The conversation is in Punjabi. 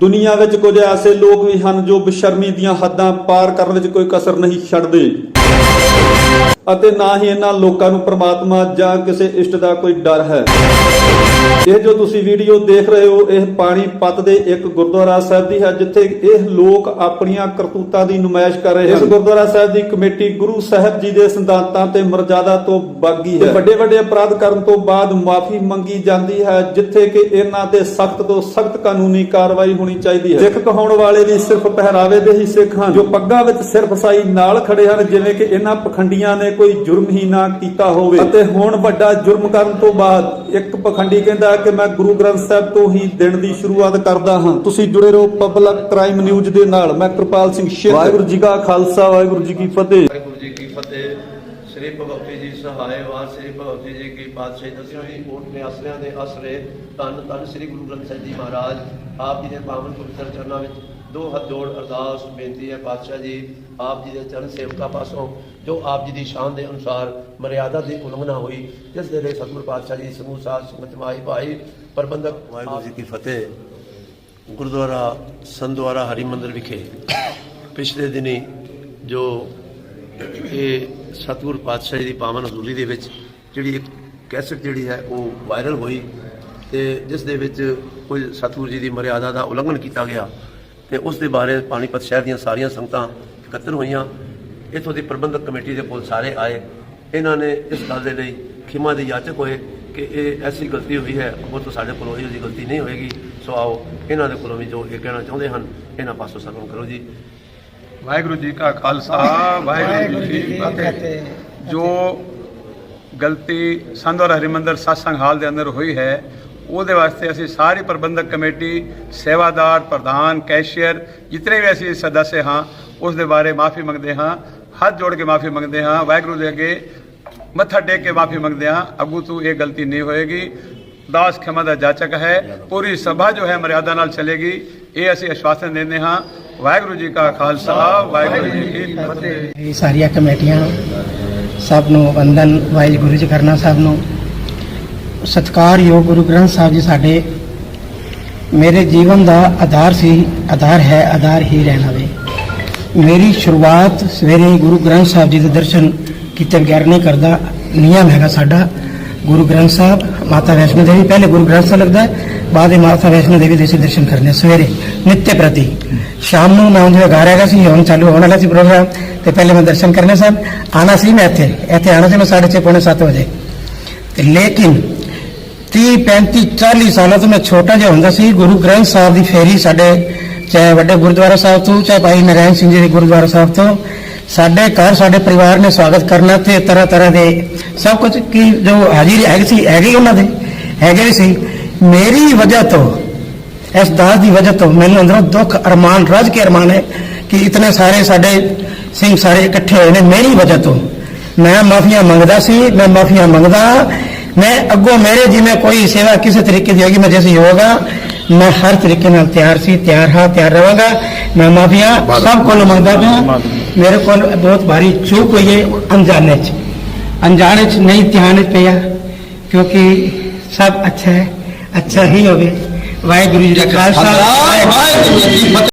ਦੁਨੀਆ ਵਿੱਚ ਕੁਝ ਐਸੇ ਲੋਕ ਵੀ ਹਨ ਜੋ ਬਸ਼ਰਮੀ ਦੀਆਂ ਹੱਦਾਂ ਪਾਰ ਕਰਨ ਵਿੱਚ ਕੋਈ ਕਸਰ ਨਹੀਂ ਛੱਡਦੇ। ਅਤੇ ਨਾ ਹੀ ਇਹਨਾਂ ਲੋਕਾਂ ਨੂੰ ਪ੍ਰਮਾਤਮਾ ਜਾਂ ਕਿਸੇ ਇਸ਼ਟ ਦਾ ਕੋਈ ਡਰ ਹੈ। ਇਹ ਜੋ ਤੁਸੀਂ ਵੀਡੀਓ ਦੇਖ ਰਹੇ ਹੋ ਇਹ ਪਾਣੀਪਤ ਦੇ ਇੱਕ ਗੁਰਦੁਆਰਾ ਸਾਹਿਬ ਦੀ ਹੈ ਜਿੱਥੇ ਇਹ ਲੋਕ ਆਪਣੀਆਂ ਕਰਤੂਤਾਂ ਦੀ ਨੁਮਾਇਸ਼ ਕਰ ਰਹੇ ਹਨ। ਇਸ ਗੁਰਦੁਆਰਾ ਸਾਹਿਬ ਦੀ ਕਮੇਟੀ ਗੁਰੂ ਸਾਹਿਬ ਜੀ ਦੇ ਸਿਧਾਂਤਾਂ ਤੇ ਮਰਜ਼ਾਦਾ ਤੋਂ ਬਾਗੀ ਹੈ। ਵੱਡੇ ਵੱਡੇ ਅਪਰਾਧ ਕਰਨ ਤੋਂ ਬਾਅਦ ਮਾਫੀ ਮੰਗੀ ਜਾਂਦੀ ਹੈ ਜਿੱਥੇ ਕਿ ਇਹਨਾਂ ਤੇ ਸਖਤ ਤੋਂ ਸਖਤ ਕਾਨੂੰਨੀ ਕਾਰਵਾਈ ਹੋਣੀ ਚਾਹੀਦੀ ਹੈ। ਸਿੱਖ ਕਹਾਉਣ ਵਾਲੇ ਵੀ ਸਿਰਫ ਪਹਿਰਾਵੇ ਦੇ ਹੀ ਸਿੱਖ ਹਨ। ਜੋ ਪੱਗਾਂ ਵਿੱਚ ਸਿਰਫ ਸਾਈ ਨਾਲ ਖੜੇ ਹਨ ਜਿਵੇਂ ਕਿ ਇਹਨਾਂ ਪਖੰਡੀਆਂ ਨੇ ਕੋਈ ਜੁਰਮ ਹੀ ਨਾ ਕੀਤਾ ਹੋਵੇ। ਅਤੇ ਹੁਣ ਵੱਡਾ ਜੁਰਮ ਕਰਨ ਤੋਂ ਬਾਅਦ ਇੱਕ ਪਖੰਡੀ ਕਹਿੰਦਾ ਕਿ ਮੈਂ ਗੁਰੂ ਗ੍ਰੰਥ ਸਾਹਿਬ ਤੋਂ ਹੀ ਦਿਨ ਦੀ ਸ਼ੁਰੂਆਤ ਕਰਦਾ ਹਾਂ। ਤੁਸੀਂ ਜੁੜੇ ਰਹੋ ਪਬਲਿਕ ਕ੍ਰਾਈਮ ਨਿਊਜ਼ ਦੇ ਨਾਲ। ਮੈਂ ਕਿਰਪਾਲ ਸਿੰਘ ਸ਼ੇਰ। ਵਾਹਿਗੁਰੂ ਜੀ ਕਾ ਖਾਲਸਾ ਵਾਹਿਗੁਰੂ ਜੀ ਕੀ ਫਤਿਹ। ਵਾਹਿਗੁਰੂ ਜੀ ਕੀ ਫਤਿਹ। ਸ੍ਰੀ ਭਗਵਤੀ ਜੀ ਸਹਾਇ ਵਾਰ ਸ੍ਰੀ ਭਗਵਤੀ ਜੀ ਕੀ ਪਾਤਸ਼ਾਹੀ। ਦਸਿਓ ਜੀ ਊਟ ਨੇ ਆਸਰਿਆਂ ਦੇ ਆਸਰੇ ਧੰਨ ਧੰਨ ਸ੍ਰੀ ਗੁਰੂ ਗ੍ਰੰਥ ਸਾਹਿਬ ਜੀ ਮਹਾਰਾਜ ਆਪ ਜੀ ਦੇ ਪਾਵਨ ਪਵਿੱਤਰ ਚਰਨਾਂ ਵਿੱਚ ਦੋ ਹੱਥ ਜੋੜ ਅਰਦਾਸ ਬੇਨਤੀ ਹੈ ਪਾਤਸ਼ਾਹ ਜੀ ਆਪ ਜੀ ਦੇ ਚਰਨ ਸੇਵਕਾਂ ਪਾਸੋਂ ਜੋ ਆਪ ਜੀ ਦੀ ਸ਼ਾਨ ਦੇ ਅਨੁਸਾਰ ਮਰਿਆਦਾ ਦੀ ਉਲੰਘਣਾ ਹੋਈ ਜਿਸ ਦੇ ਲਈ ਸਤਿਗੁਰ ਪਾਤਸ਼ਾਹ ਜੀ ਸਮੂਹ ਸਾਧ ਸੰਗਤ ਮਾਈ ਭਾਈ ਪ੍ਰਬੰਧਕ ਵਾਹਿਗੁਰੂ ਜੀ ਕੀ ਫਤਿਹ। ਗੁਰਦੁਆਰਾ ਸੰਦਵਾਰਾ ਹਰੀ ਮੰਦਰ ਵਿਖੇ ਪਿਛਲੇ ਦਿਨੀ ਜੋ ਇਹ ਸਤਿਗੁਰ ਪਾਤਸ਼ਾਹ ਜੀ ਦੀ ਪਾਵਨ ਹਜ਼ੂਰੀ ਦੇ ਵਿੱਚ ਜਿਹੜੀ ਇੱਕ ਕੈਸਟ ਜਿਹੜੀ ਹੈ ਉਹ ਵਾਇਰਲ ਹੋਈ ਤੇ ਜਿਸ ਦੇ ਵਿੱਚ ਕੁਝ ਸਤਿਗੁਰ ਜੀ ਦੀ ਮਰਿਆਦਾ ਦਾ ਉਲੰਘਣ ਕੀਤਾ ਗਿਆ ਤੇ ਉਸ ਦੇ ਬਾਰੇ ਪਾਣੀਪਤ ਸ਼ਹਿਰ ਦੀਆਂ ਸਾਰੀਆਂ ਸੰਗਤਾਂ ਇਕੱਤਰ ਹੋਈਆਂ। ਇੱਥੋਂ ਦੀ ਪ੍ਰਬੰਧਕ ਕਮੇਟੀ ਦੇ ਕੋਲ ਸਾਰੇ ਆਏ। ਇਹਨਾਂ ਨੇ ਇਸ ਗੱਲ ਦੇ ਲਈ ਖਿਮਾ ਦੇ ਯਾਚਕ ਹੋਏ ਕਿ ਇਹ ਐਸੀ ਗਲਤੀ ਹੋਈ ਹੈ, ਉਹ ਤੋਂ ਸਾਡੇ ਕੋਲੋਂ ਇਹੋ ਜਿਹੀ ਗਲਤੀ ਨਹੀਂ ਹੋਏਗੀ। ਸੋ ਆਓ, ਇਹਨਾਂ ਦੇ ਕੋਲੋਂ ਵੀ ਜੋ ਇਹ ਕਹਿਣਾ ਚਾਹੁੰਦੇ ਹਨ, ਇਹਨਾਂ ਪਾਸੋਂ ਸਰਵਨ ਕਰੋ ਜੀ। ਵਾਹਿਗੁਰੂ ਜੀ ਕਾ ਖਾਲਸਾ ਵਾਹਿਗੁਰੂ ਜੀ ਕੀ ਫਤਿਹ। ਜੋ ਗਲਤੀ ਸੰਧਵਰ ਹਰਿਮੰਦਰ satsang ਹਾਲ ਦੇ ਅੰਦਰ ਹੋਈ ਹੈ ਉਹਦੇ ਵਾਸਤੇ ਅਸੀਂ ਸਾਰੀ ਪ੍ਰਬੰਧਕ ਕਮੇਟੀ ਸੇਵਾਦਾਰ ਪ੍ਰਧਾਨ ਕੈਸ਼ੀਅਰ ਜਿਤਨੇ ਵੀ ਅਸੀਂ ਸਦੱਸਿਆ ਹਾਂ ਉਸ ਦੇ ਬਾਰੇ ਮਾਫੀ ਮੰਗਦੇ ਹਾਂ ਹੱਥ ਜੋੜ ਕੇ ਮਾਫੀ ਮੰਗਦੇ ਹਾਂ ਵਾਹਿਗੁਰੂ ਦੇ ਅੱਗੇ ਮੱਥਾ ਟੇਕ ਕੇ ਮਾਫੀ ਮੰਗਦੇ ਹਾਂ ਅੱਗੂ ਤੋਂ ਇਹ ਗਲਤੀ ਨਹੀਂ ਹੋਏਗੀ। ਦਾਸ ਖਿਮਾ ਦਾ ਜਾਚਕ ਹੈ ਪੂਰੀ ਸਭਾ ਜੋ ਹੈ ਮਰਿਆਦਾ ਨਾਲ ਚਲੇਗੀ ਇਹ ਅਸੀਂ ਆਸ਼ਵਾਸਨ ਦਿੰਦੇ ਹਾਂ। ਵਾਹਿਗੁਰੂ ਜੀ ਕਾ ਖਾਲਸਾ, ਵਾਹਿਗੁਰੂ ਜੀ ਕੀ ਫਤਿਹ। ਇਹ ਸਾਰੀਆਂ ਕਮੇਟੀਆਂ ਸਭ ਨੂੰ ਵੰਦਨ, ਵਾਹਿਗੁਰੂ ਜੀ ਕਰਨਾ ਸਭ ਨੂੰ। ਸਤਿਕਾਰਯੋਗ ਗੁਰੂ ਗ੍ਰੰਥ ਸਾਹਿਬ ਜੀ, ਸਾਡੇ ਮੇਰੇ ਜੀਵਨ ਦਾ ਆਧਾਰ ਸੀ, ਆਧਾਰ ਹੈ, ਆਧਾਰ ਹੀ ਰਹਿਣਾ ਵੇ ਮੇਰੀ ਸ਼ੁਰੂਆਤ ਸਵੇਰੇ ਗੁਰੂ ਗ੍ਰੰਥ ਸਾਹਿਬ ਜੀ ਦੇ ਦਰਸ਼ਨ ਕੀਤੇ ਬਗੈਰ ਨਹੀਂ ਕਰਦਾ ਨਿਯਮ ਹੈਗਾ ਸਾਡਾ ਗੁਰੂ ਗ੍ਰੰਥ ਸਾਹਿਬ, ਮਾਤਾ ਵੈਸ਼ਨੋ ਦੇਵੀ, ਪਹਿਲੇ ਗੁਰੂ ਗ੍ਰੰਥ ਸਾਹਿਬ ਲੱਗਦਾ ਹੈ, ਬਾਅਦ ਵਿੱਚ ਮਾਤਾ ਵੈਸ਼ਨੋ ਦੇਵੀ ਦੇ ਅਸੀਂ ਦਰਸ਼ਨ ਕਰਨੇ ਸਵੇਰੇ, ਨਿੱਤੇ ਪ੍ਰਤੀ। ਸ਼ਾਮ ਨੂੰ ਮੈਂ ਉਹਦੇ ਗਾ ਹੈਗਾ ਸੀ, ਹੁਣ ਚਾਲੂ ਹੋਣ ਵਾਲਾ ਸੀ ਪ੍ਰੋਗਰਾਮ, ਤੇ ਪਹਿਲੇ ਮੈਂ ਦਰਸ਼ਨ ਕਰਨੇ ਸਨ। ਆਣਾ ਸੀ ਮੈਂ ਇੱਥੇ ਇੱਥੇ ਆਣਾ ਸੀ ਮੈਂ 6:30 ਪੌਣੇ 7 ਵਜੇ। ਤੇ ਲੇਕਿਨ 30 35 40 ਸਾਲਾਂ ਤੋਂ ਮੈਂ ਛੋਟਾ ਜਿਹਾ ਹੁੰਦਾ ਸੀ, ਗੁਰੂ ਗ੍ਰੰਥ ਸਾਹਿਬ ਦੀ ਫੇਰੀ ਸਾਡੇ, ਚਾਹੇ ਵੱਡੇ ਗੁਰਦੁਆਰਾ ਸਾਹਿਬ ਤੋਂ, ਚਾਹੇ ਭਾਈ ਨਰਾਇਣ ਸਿੰਘ ਜੀ ਦੇ ਗੁਰਦੁਆਰਾ ਸਾਹਿਬ ਤੋਂ ਸਾਡੇ ਘਰ ਸਾਡੇ ਪਰਿਵਾਰ ਨੇ ਸਵਾਗਤ ਕਰਨਾ ਤੇ ਤਰ੍ਹਾਂ ਤਰ੍ਹਾਂ ਦੇ ਸਭ ਕੁਝ ਕੀ ਜੋ ਹਾਜ਼ਰੀ ਹੈਗੀ ਸੀ ਹੈਗੀ ਉਹਨਾਂ ਦੇ ਹੈਗੇ ਵੀ ਸੀ। ਮੇਰੀ ਵਜ੍ਹਾ ਤੋਂ ਇਸ ਦਾਸ ਦੀ ਵਜ੍ਹਾ ਤੋਂ ਮੈਨੂੰ ਅੰਦਰੋਂ ਦੁੱਖ ਅਰਮਾਨ ਰੱਜ ਕੇ ਅਰਮਾਨ ਹੈ ਕਿ ਇਤਨੇ ਸਾਰੇ ਸਾਡੇ ਸਿੰਘ ਸਾਰੇ ਇਕੱਠੇ ਹੋਏ ਨੇ ਮੇਰੀ ਵਜ੍ਹਾ ਤੋਂ। ਮੈਂ ਮਾਫੀਆਂ ਮੰਗਦਾ ਸੀ ਮੈਂ ਮਾਫੀਆਂ ਮੰਗਦਾ ਮੈਂ ਅੱਗੋਂ ਮੇਰੇ ਜਿਵੇਂ ਕੋਈ ਸੇਵਾ ਕਿਸੇ ਤਰੀਕੇ ਦੀ ਹੋਗੀ ਮੈਂ ਜੈਸੀ ਹੋਗਾ ਮੈਂ ਹਰ ਤਰੀਕੇ ਨਾਲ ਤਿਆਰ ਸੀ ਤਿਆਰ ਹਾਂ ਤਿਆਰ ਰਵਾਂਗਾ ਮੈਂ ਮਾਫੀਆਂ ਸਭ ਕੋਲੋਂ ਮੰਗਦਾ ਪਿਆ। ਮੇਰੇ ਕੋਲ ਬਹੁਤ ਭਾਰੀ ਚੂਕ ਹੋਈ ਹੈ ਅਣਜਾਣੇ ਚ ਅਣਜਾਣੇ ਚ ਨਹੀਂ ਧਿਆਨ ਪਿਆ ਕਿਉਂਕਿ ਸਭ ਅੱਛਾ ਹੈ ਅੱਛਾ ਹੀ ਹੋਵੇ ਵਾਹਿਗੁਰੂ ਜੀ